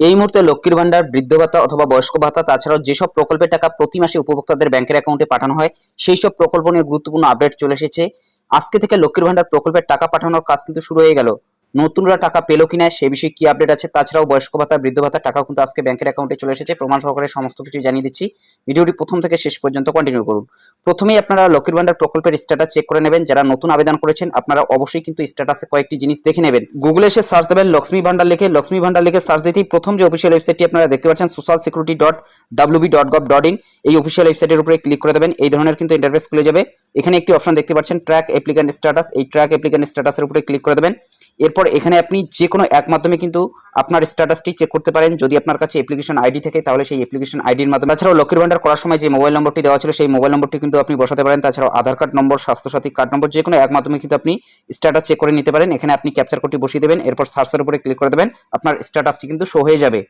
এই মুহূর্তে লক্ষ্মীর ভান্ডার বৃদ্ধ ভাতা অথবা বয়স্ক ভাতা, তাছাড়াও যেসব প্রকল্পের টাকা প্রতি মাসে উপভোক্তাদের ব্যাংকের অ্যাকাউন্টে পাঠানো হয় সেই সব প্রকল্প নিয়ে গুরুত্বপূর্ণ আপডেট চলে এসেছে। আজকে থেকে লক্ষ্মীর ভান্ডার প্রকল্পের টাকা পাঠানোর কাজ কিন্তু শুরু হয়ে গেল। নতুনরা টাকা পেল কিনা, সে বিষয়ে কি আপডেট আছে, তাছাড়াও বয়স্ক ভাতা, বৃদ্ধ ভাতা, টাকা কিন্তু আজকে ব্যাংকের অ্যাকাউন্টে চলে এসেছে। প্রমাণ সহকারে সমস্ত কিছু জানিয়ে দিচ্ছি। ভিডিওটি প্রথম থেকে শেষ পর্যন্ত কন্টিনিউ করুন। প্রথমেই আপনারা লক্ষ্মীর ভান্ডার প্রকল্পের স্ট্যাটাস চেক করে নেবেন। যারা নতুন আবেদন করেছেন, আপনারা অবশ্যই কিন্তু স্ট্যাটাসে কয়েকটি জিনিস দেখে নেবেন। গুগলে এসে সার্চ দেবেন লক্ষ্মী ভান্ডার লিখে। লক্ষ্মী ভান্ডার লিখে সার্চ দিতেই প্রথম যে অফিসিয়াল ওয়েবসাইটটি আপনারা দেখতে পাচ্ছেন social security dot WB dot gov dot in এই অফিসিয়াল ওয়েবসাইটের উপরে ক্লিক করে দেবেন। এই ধরনের কিন্তু ইন্টারফেস খুলে যাবে। এখানে একটি অপশন দেখতে পাচ্ছেন ট্র্যাক অ্যাপ্লিক্যান্ট স্ট্যাটাস এই ট্র্যাক অ্যাপ্লিক্যান্ট স্ট্যাটাসের উপরে ক্লিক করে দেবেন। এরপর এখানে আপনি যে কোনো এক মাধ্যমে কিন্তু আপনার স্ট্যাটাসটি চেক করতে পারেন। যদি আপনার কাছে অ্যাপ্লিকেশন আইডি থাকে, তাহলে সেই অ্যাপ্লিকেশন আইডির মাধ্যমে তাছাড়াও লক্ষ্মীর ভান্ডার করার সময় যে মোবাইল নম্বরটি দেওয়া ছিল, সেই মোবাইল নম্বরটি কিন্তু আপনি বসাতে পারেন। তাছাড়াও Aadhaar card number, Swasthyasathi card number যে কোনো এক মাধ্যমে কিন্তু আপনি স্ট্যাটাস চেক করে নিতে পারেন। এখানে আপনি ক্যাপচার কোডটি বসিয়ে দেবেন। এরপর সার্চের উপরে ক্লিক করে দেবেন। আপনার স্ট্যাটাসটি কিন্তু শো হয়ে যাবে।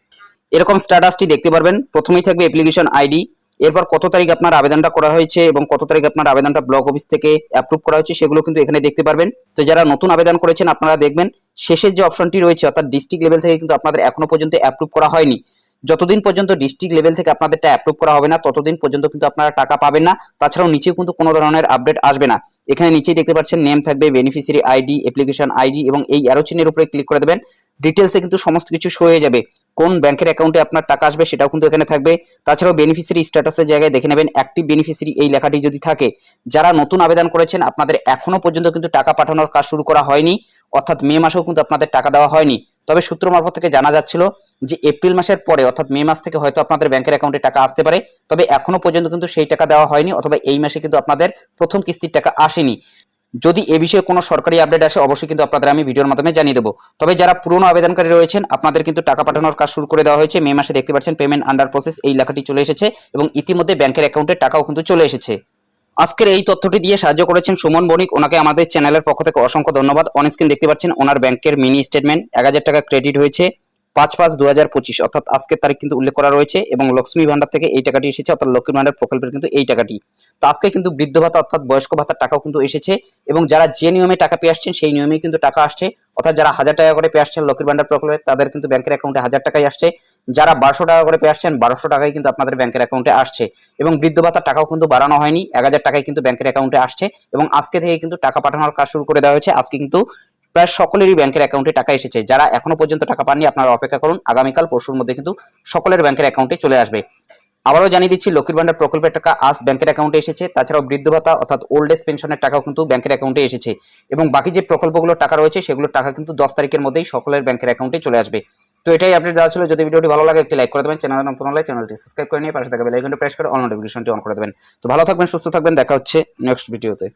এরকম স্ট্যাটাসটি দেখতে পারবেন। প্রথমেই থাকবে অ্যাপ্লিকেশন আইডি এরপর কত তারিখ আপনার আবেদনটা করা হয়েছে এবং কত তারিখ আপনার আবেদনটা ব্লক অফিস থেকে অ্যাপ্রুভ করা হয়েছে সেগুলো কিন্তু এখানে দেখতে পারবেন। তো যারা নতুন আবেদন করেছেন আপনারা দেখবেন, শেষের যে অপশনটি রয়েছে অর্থাৎ ডিস্ট্রিক্ট লেভেল থেকে কিন্তু আপনাদের এখনও পর্যন্ত অ্যাপ্রুভ করা হয়নি। যতদিন পর্যন্ত ডিস্ট্রিক্ট লেভেল থেকে আপনাদেরটা অ্যাপ্রুভ করা হবে না, ততদিন পর্যন্ত কিন্তু আপনারা টাকা পাবেন না। তাছাড়াও নিচেও কিন্তু কোনো ধরনের আপডেট আসবে না। এখানে নিচেই দেখতে পাচ্ছেন নেম থাকবে বেনিফিসিয়ারি আইডি অ্যাপ্লিকেশন আইডি এবং এই অ্যারো চিহ্নের উপরে ক্লিক করে দেবেন। ডিটেলসে কিন্তু সমস্ত কিছু শো হয়ে যাবে। কোন ব্যাংকের অ্যাকাউন্টে আপনার টাকা আসবে সেটাও কিন্তু এখানে থাকবে। তাছাড়াও বেনিফিসিয়ারি স্ট্যাটাসের জায়গায় দেখে নেবেন অ্যাক্টিভ বেনিফিসিয়ারি এই লেখাটি যদি থাকে। যারা নতুন আবেদন করেছেন, আপনাদের এখনও পর্যন্ত কিন্তু টাকা পাঠানোর কাজ শুরু করা হয়নি। অর্থাৎ মে মাসেও কিন্তু আপনাদের টাকা দেওয়া হয়নি। তবে সূত্র মারফত থেকে জানা যাচ্ছিল যে এপ্রিল মাসের পরে, অর্থাৎ মে মাস থেকে হয়তো আপনাদের ব্যাংকের অ্যাকাউন্টে টাকা আসতে পারে। তবে এখনও পর্যন্ত কিন্তু সেই টাকা দেওয়া হয়নি, অথবা এই মাসে কিন্তু আপনাদের প্রথম কিস্তির টাকা আসেনি। যদি এ বিষয়ে কোনো সরকারি আপডেট আসে, অবশ্যই কিন্তু আপনাদের আমি ভিডিওর মাধ্যমে জানিয়ে দেবো। তবে যারা পুরনো আবেদনকারী রয়েছেন, আপনাদের কিন্তু টাকা পাঠানোর কাজ শুরু করে দেওয়া হয়েছে। মে মাসে দেখতে পাচ্ছেন পেমেন্ট আন্ডার প্রসেস এই লেখাটি চলে এসেছে এবং ইতিমধ্যে ব্যাংকের অ্যাকাউন্টে টাকাও কিন্তু চলে এসেছে। আজকের এই তথ্যটি দিয়ে সাহায্য করেছেন সুমন বণিক। ওনাকে আমাদের চ্যানেলের পক্ষ থেকে অসংখ্য ধন্যবাদ। অনস্ক্রিন দেখতে পাচ্ছেন ওনার ব্যাংকের মিনি স্টেটমেন্ট এক হাজার টাকা ক্রেডিট হয়েছে। পাঁচ পাঁচ দু হাজার পঁচিশ, অর্থাৎ আজকের তারিখ কিন্তু উল্লেখ করা রয়েছে এবং লক্ষ্মী ভান্ডার থেকে এই টাকাটি এসেছে, অর্থাৎ লক্ষ্মী ভান্ডার প্রকল্পের কিন্তু এই টাকাটি। তো আজকে কিন্তু বৃদ্ধ ভাতা, অর্থাৎ বয়স্ক ভাতার টাকাও কিন্তু এসেছে এবং যারা যে নিয়মে টাকা পেয়ে আসছেন, সেই নিয়মেই কিন্তু টাকা আসছে। অর্থাৎ যারা হাজার টাকা করে পেয়ে আসছেন লক্ষ্মীর ভান্ডার প্রকল্পে, তাদের কিন্তু ব্যাংকের অ্যাকাউন্টে হাজার টাকাই আসছে। যারা বারোশো টাকা করে পেয়ে আসছেন, বারোশো টাকাই কিন্তু আপনাদের ব্যাংকের অ্যাকাউন্টে আসছে। এবং বৃদ্ধ ভাতার টাকাও কিন্তু বাড়ানো হয়নি, এক হাজার টাকায় কিন্তু ব্যাংকের অ্যাকাউন্টে আসছে এবং আজকে থেকে কিন্তু টাকা পাঠানোর কাজ শুরু করে দেওয়া হয়েছে। আজকে কিন্তু প্রায় সকলেরই ব্যাংকের অ্যাকাউন্টে টাকা এসেছে। যারা এখনও পর্যন্ত টাকা পাননি, আপনারা অপেক্ষা করুন। আগামীকাল, পরশুর মধ্যে কিন্তু সকলের ব্যাংকের অ্যাকাউন্টে চলে আসবে। আবারও জানিয়ে দিচ্ছি, লক্ষ্মীর ভান্ডার প্রকল্পের টাকা আজ ব্যাংকের অ্যাকাউন্টে এসেছে। তাছাড়াও বৃদ্ধ ভাতা, অর্থাৎ ওল্ড এজ পেনশনের টাকাও কিন্তু ব্যাংকের অ্যাকাউন্টে এসেছে। এবং বাকি যে প্রকল্পগুলোর টাকা রয়েছে, সেগুলোর টাকা কিন্তু দশ তারিখের মধ্যেই সকলের ব্যাংকের অ্যাকাউন্টে চলে আসবে। তো এটাই আপডেট দেওয়া ছিল। যদি ভিডিওটি ভালো লাগে, একটি লাইক করে দেবেন। চ্যানেল নতুন হলে চ্যানেলটি সাবস্ক্রাইব করে নিয়ে পাশে থাকা বেল আইকনটি প্রেস করে অল নোটিফিকেশনটি অন করে দেবেন। তো ভালো থাকবেন, সুস্থ থাকবেন। দেখা হচ্ছে নেক্সট ভিডিওতে